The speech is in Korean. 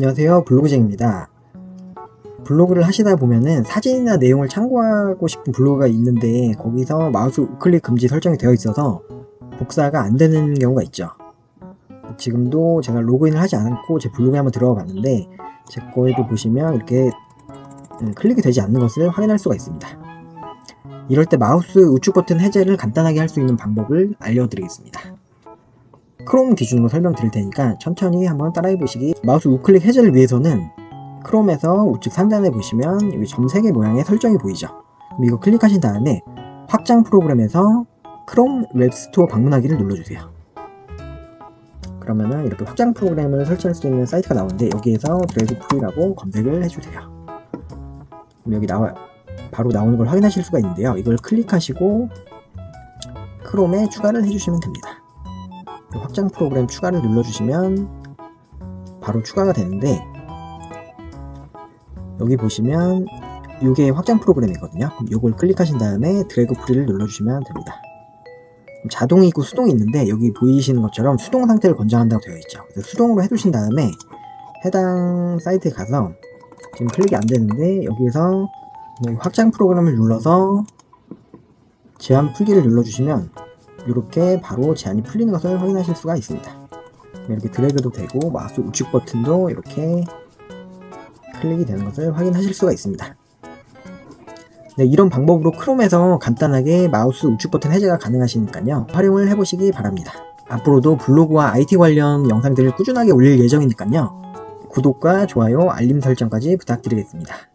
안녕하세요. 블로그쟁입니다. 블로그를 하시다 보면은 사진이나 내용을 참고하고 싶은 블로그가 있는데 거기서 마우스 우클릭 금지 설정이 되어 있어서 복사가 안 되는 경우가 있죠. 지금도 제가 로그인을 하지 않고 제 블로그에 한번 들어가 봤는데 제 거에도 보시면 이렇게 음, 클릭이 되지 않는 것을 확인할 수가 있습니다. 이럴 때 마우스 우측 버튼 해제를 간단하게 할 수 있는 방법을 알려드리겠습니다 크롬 기준으로 설명드릴 테니까 천천히 한번 따라해 보시기. 마우스 우클릭 해제를 위해서는 크롬에서 우측 상단에 보시면 여기 점 3개 모양의 설정이 보이죠? 그럼 이거 클릭하신 다음에 확장 프로그램에서 크롬 웹스토어 방문하기를 눌러주세요. 그러면은 이렇게 확장 프로그램을 설치할 수 있는 사이트가 나오는데 여기에서 드래그 프리라고 검색을 해주세요. 그럼 여기 나와요 바로 나오는 걸 확인하실 수가 있는데요. 이걸 클릭하시고 크롬에 추가를 해주시면 됩니다 확장 프로그램 추가를 눌러주시면 바로 추가가 되는데 여기 보시면 이게 확장 프로그램이거든요. 이걸 클릭하신 다음에 드래그 프리를 눌러주시면 됩니다. 자동이 있고 수동이 있는데 여기 보이시는 것처럼 수동 상태를 권장한다고 되어 있죠. 그래서 수동으로 해두신 다음에 해당 사이트에 가서 지금 클릭이 안 되는데 여기에서 여기 확장 프로그램을 눌러서 제한 풀기를 눌러주시면 이렇게 바로 제한이 풀리는 것을 확인하실 수가 있습니다. 이렇게 드래그도 되고 마우스 우측 버튼도 이렇게 클릭이 되는 것을 확인하실 수가 있습니다. 네, 이런 방법으로 크롬에서 간단하게 마우스 우측 버튼 해제가 가능하시니까요. 활용을 해보시기 바랍니다. 앞으로도 블로그와 IT 관련 영상들을 꾸준하게 올릴 예정이니까요. 구독과 좋아요, 알림 설정까지 부탁드리겠습니다.